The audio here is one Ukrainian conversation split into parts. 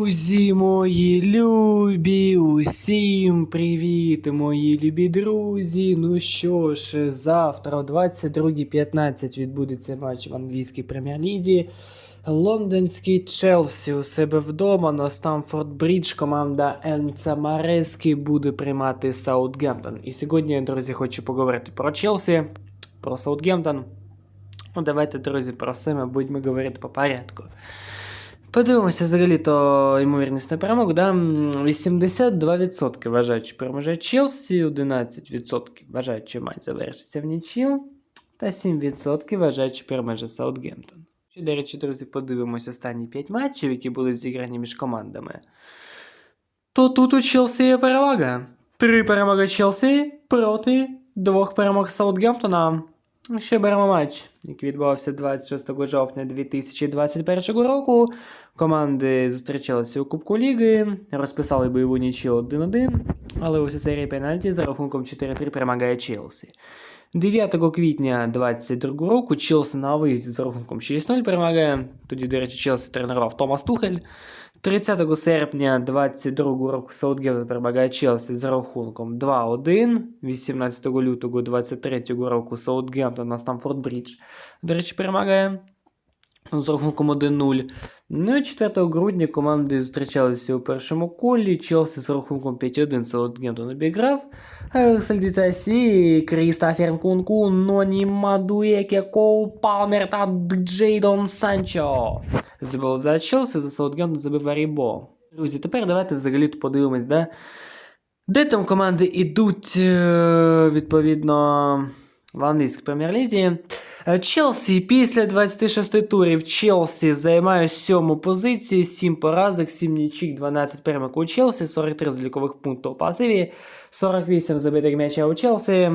Друзі мої любі, усім привіт, мої любі друзі. Ну що ж, завтра о 22.15 відбудеться матч в англійській прем'єр-лізі. Лондонський Челсі у себе вдома на Стамфорд Брідж команда Енца Марески буде приймати Саутгемптон. І сьогодні, друзі, хочу поговорити про Челсі, про Саутгемптон. Ну, давайте, друзі, про все будемо говорити по порядку. Подивимося взагалі-то ймовірність на перемогу. Да? 82% вважають, що переможе Челсі, 11% вважають, що матч завершиться в нічию, та 7% вважають, що переможе Саутгемптон. Ще, до речі, друзі, подивимось останні 5 матчів, які були зіграні між командами. То тут у Челсі є перевага. Три перемоги Челсі проти двох перемог Саутгемптона. Ще беремо матч, який відбувався 26 жовтня 2021 року. Команди зустрічалися у Кубку Ліги, розписали бойову нічию 1-1, але у серії пенальті за рахунком 4-3 перемагає Челсі. 9 квітня 2022 року Челсі на виїзді з рахунком 6-0 перемагає. Тоді, до речі, Челсі тренував Томас Тухель. 30 серпня 2022 року Саутгемптон перемагає Челсі з рахунком 2-1. 18 лютого 2023 року Саутгемптон на Стамфорд Брідж, до речі, перемагає з рахунком 1-0. Ну і 4 грудня команди зустрічалися у першому колі. Челсі з рахунком 5-1 Саутгемптон обіграв. Сальдіца Сі, Крістофер Кунку, Ноні Мадуеке, Кол Палмер та Джейдон Санчо. Забив за Челсі, за Саутгемптон забив Арібо. Друзі, тепер давайте взагалі подивимось, да? де там команди йдуть е, відповідно в англійській прем'єр-лізі. Е, Челсі після 26 турів Челсі займає сьому позицію, 7 поразок, 7 нічик, 12 перемог у Челсі, 43 залікових пункти у пасиві, 48 забитих м'яча у Челсі,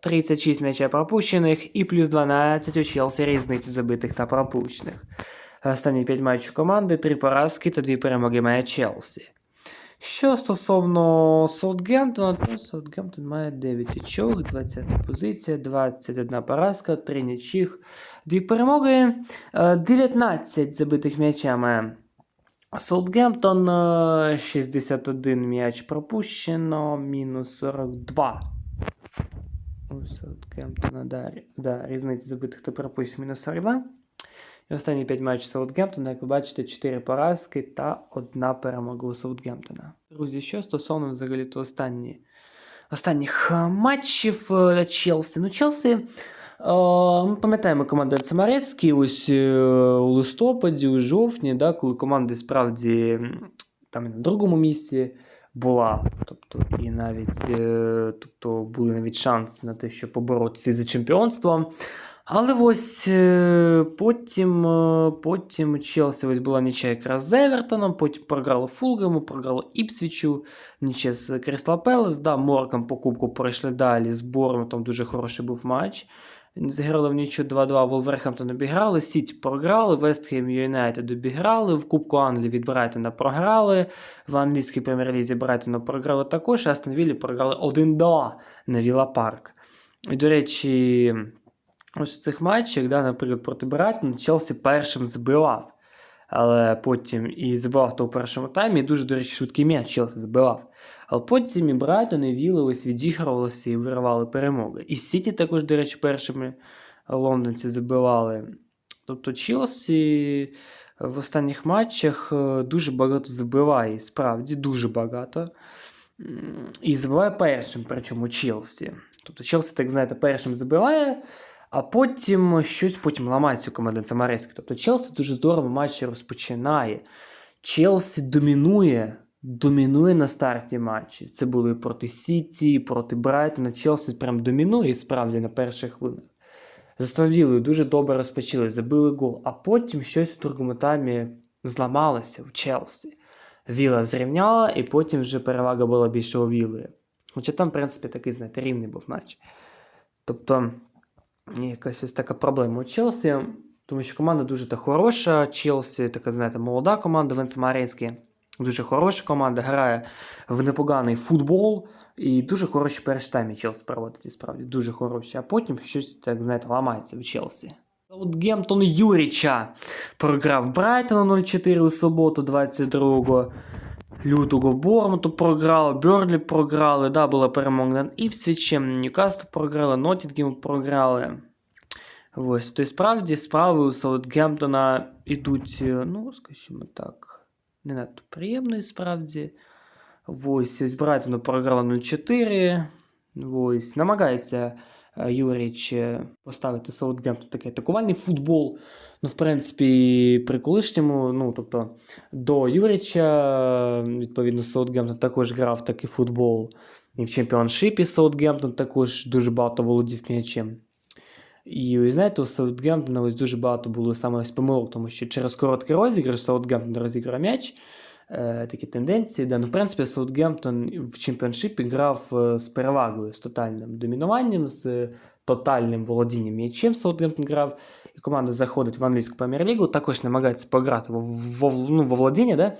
36 м'яча пропущених і плюс 12 у Челсі різниці забитих та пропущених. Останні 5 матчів команди, 3 поразки та 2 перемоги має Челсі. Що стосовно Саутгемптона, то Саутгемптон має 9 очок, 20 позиція, 21 поразка, 3 нічих, 2 перемоги, е, 19 забитих м'ячами. Саутгемптон е, 61 м'яч пропущено, мінус 42. У Саутгемптона, да, да, різниця забитих та пропущених мінус 42. І останні 5 матчів Саутгемптона, як ви бачите, 4 поразки та одна перемога у Саутгемптона. Друзі, що стосовно взагалі то останні, останніх е, матчів е, Челсі. Ну, Челсі, е, ми пам'ятаємо команду Цемарецький ось у листопаді, у жовтні, да, коли команда справді там на другому місці була. Тобто, і навіть тобто, були навіть шанси на те, щоб поборотися за чемпіонство. Але ось е, потім, е, потім Челсі ось була нічия якраз з Евертоном, потім програло Фулгаму, програло Іпсвічу, нічия з Крістал Пелес, да, Морком по кубку пройшли далі з Бормутом, дуже хороший був матч. Зіграли в нічу 2-2, Волверхемптон обіграли, Сіті програли, Вестхем Юнайтед обіграли, в Кубку Англії від Брайтона програли, в англійській прем'єр-лізі Брайтона програли також, Астон Віллі програли 1-2 на Віла Парк. І, до речі, ось в цих матчах, да, наприклад, проти Брайтона, Челсі першим забивав. Але потім і забивав то у першому таймі, і дуже, до речі, швидкий м'яч Челсі забивав. Але потім і Брайтон, і Вілли ось відігрувалися і виривали перемоги. І Сіті також, до речі, першими лондонці забивали. Тобто Челсі в останніх матчах е, дуже багато забиває, справді дуже багато. І забиває першим, причому Челсі. Тобто Челсі, так знаєте, першим забиває, а потім щось потім ламається у команди Самарецьки. Тобто Челсі дуже здорово матчі розпочинає. Челсі домінує, домінує на старті матчів. Це були проти Сіті, проти Брайтона. Челсі прям домінує справді на перших хвилинах. Заставили, дуже добре розпочали, забили гол, а потім щось у другому таймі зламалося у Челсі. Віла зрівняла, і потім вже перевага була більше у Віли. Хоча там, в принципі, такий, знаєте, рівний був матч. Тобто, якась ось така проблема у Челсі, тому що команда дуже та хороша. Челсі, така, знаєте, молода команда, Венцемарецький. Дуже хороша команда, грає в непоганий футбол. І дуже хороші перші таймі Челсі проводить, і справді, дуже хороші. А потім щось, так знаєте, ламається в Челсі. Саутгемптон Юріча програв Брайтона 0-4 у суботу 22 лютого. Бормуту програли, Берлі програли, да, була перемога над Іпсвічем, Ньюкасл програли, Ноттінгем програли. Ось, тобто справді справи у Саутгемптона йдуть, е, ну, скажімо так, не надто приємної справді. Ось, ось Брайтону програли 0-4. Ось, намагається Юріч е, поставити Саутгемптон такий атакувальний футбол. Ну, в принципі, при колишньому, ну, тобто, до Юріча, відповідно, Саутгемптон також грав такий футбол. І в чемпіоншипі Саутгемптон також дуже багато володів м'ячем. І знаєте, у Саутгемптона ось дуже багато було саме ось помилок, тому що через короткий розіграш Саутгемптон розіграв м'яч. Е, такі тенденції. Да. Ну, в принципі, Саутгемптон в чемпіоншипі грав е, з перевагою, з тотальним домінуванням, з тотальним володінням м'ячем Саутгемптон грав. І команда заходить в англійську прем'єр-лігу, також намагається пограти во, во, ну, во владіння. Да?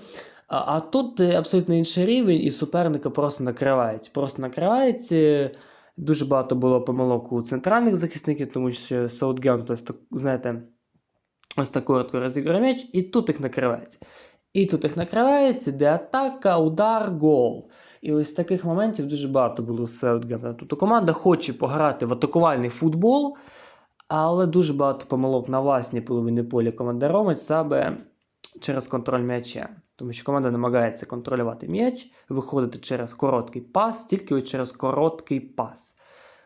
А, а тут е, абсолютно інший рівень, і суперника просто накривають. Просто накривають. е, Дуже багато було помилок у центральних захисників, тому що Саутгемптон, знаєте, ось так коротко розіграє м'яч, і тут їх накривається. І тут їх накривається, де атака, удар, гол. І ось таких моментів дуже багато було у Саутгемптона. Тобто команда хоче пограти в атакувальний футбол, але дуже багато помилок на власній половині поля команда робить саме через контроль м'яча. Тому що команда намагається контролювати м'яч, виходити через короткий пас, тільки ось через короткий пас.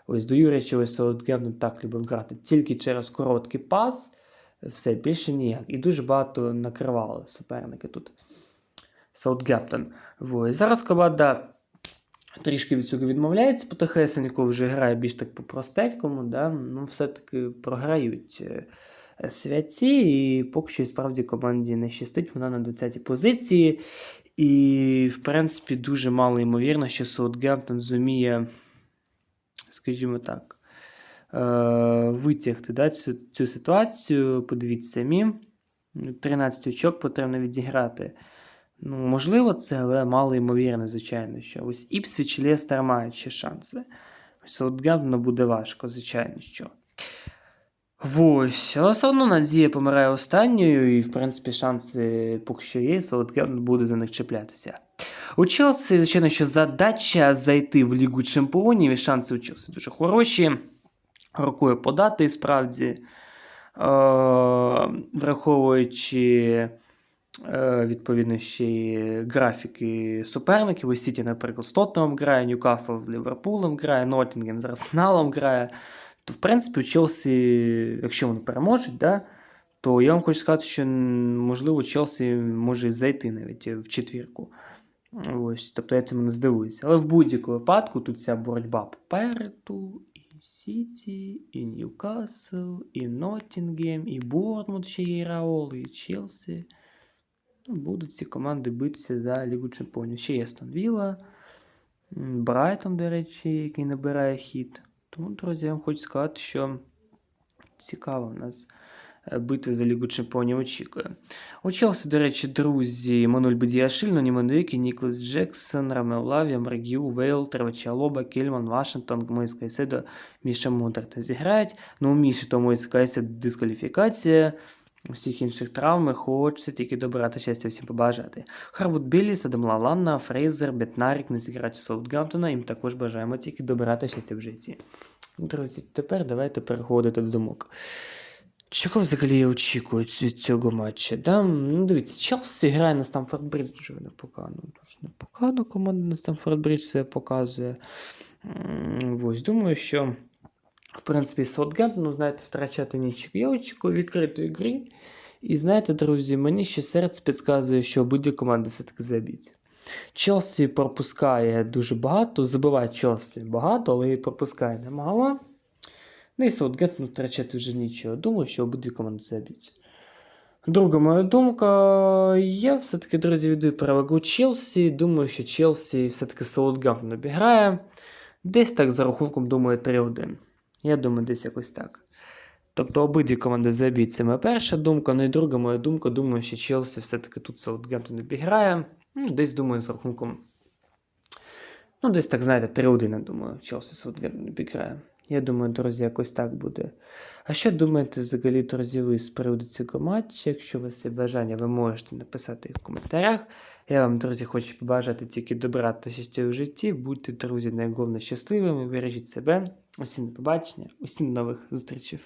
Ось до Юріча ось Саутгемптон так любив грати. Тільки через короткий пас, все, більше ніяк. І дуже багато накривали суперники тут. Саутгемптон. Зараз команда трішки від цього відмовляється, потихесенько вже грає більш так по-простенькому, да? ну, все-таки програють е, святці, і поки що справді команді не щастить, вона на 20-й позиції. І, в принципі, дуже мало ймовірно, що Саутгемптон зуміє, скажімо так, витягти да, цю, цю ситуацію. Подивіться самі. 13 очок потрібно відіграти. Ну, можливо, це, але мало ймовірно, звичайно, що ось Іпсвіч Лестер мають ще шанси. Ось Саутгемптону буде важко, звичайно, що. Ось, але все одно Надія помирає останньою, і, в принципі, шанси поки що є, Саутгемптон буде за них чіплятися. У Челсі, звичайно, що задача зайти в Лігу Чемпіонів, і шанси у Челсі дуже хороші. Рукою подати, І справді, е, враховуючи е, відповідно ще й графіки суперників. Ось Сіті, наприклад, з Тоттеном грає, Ньюкасл з Ліверпулем грає, Ноттінгем з Арсеналом грає. То, в принципі, у Челсі, якщо вони переможуть, да, то я вам хочу сказати, що можливо Челсі може зайти навіть в четвірку. Ось, тобто я цьому не здивуюся. Але в будь-якому випадку тут ця боротьба попереду, Сіті, і Ньюкасл, і Ноттінгем, і Борнмут ще є і Раол, і Челсі. Ну, Будуть ці команди битися за Лігу Чемпіонів. Ще є Астон Вілла, Брайтон, до речі, який набирає хід. Тому, друзі, я вам хочу сказати, що цікаво у нас е, битва за Лігу Чемпіонів очікує. У Челсі, до речі, друзі, Мануель Бедіашиль, Ноні Мандуїкі, Ніклас Джексон, Рамел Лавія, Маргіу, Вейл, Тревача Лоба, Кельман, Вашингтон, Мойс Кайседо, Міша Мудрта зіграють. Ну, у Міші то Мойс Кайседо дискваліфікація. Усіх інших травм хочеться тільки добра та щастя всім побажати. Харвуд Білліс, Адам Лаланна, Фрейзер, Бетнарік не зіграють у Саутгемптона, їм також бажаємо тільки добра та щастя в житті. Друзі, тепер давайте переходити до думок. Чого взагалі я очікую від цього матча? Да? Ну, дивіться, Челсі грає на Стамфорд Бридж вже непогано. Дуже непогано команда на Стамфорд Бридж себе показує. Ось, думаю, що в принципі, Саутгемптон, ну, знаєте, втрачати нічого. Я очікую відкритої гри. І знаєте, друзі, мені ще серце підказує, що обидві команди все-таки заб'ють. Челсі пропускає дуже багато, забиває Челсі багато, але і пропускає немало. Ну і Саутгемптон втрачати вже нічого. Думаю, що обидві команди заб'ють. Друга моя думка, я все-таки, друзі, віддаю перевагу Челсі. Думаю, що Челсі все-таки Саутгемптон обіграє. Десь так за рахунком, думаю, 3-1. Я думаю, десь якось так. Тобто обидві команди заб'ють. Це моя перша думка. Ну і друга моя думка, думаю, що Челсі все-таки тут Саутгемптон обіграє. Ну, десь думаю, з рахунком. Ну, десь так, знаєте, 3-1, я думаю, Челсі Саутгемптон обіграє. Я думаю, друзі, якось так буде. А що думаєте взагалі, друзі, ви з приводу цього матчу? Якщо у вас є бажання, ви можете написати їх в коментарях. Я вам, друзі, хочу побажати тільки добра та щастя в житті. Будьте, друзі, найголовніше щасливими, бережіть себе. Усім до побачення, усім нових зустрічей.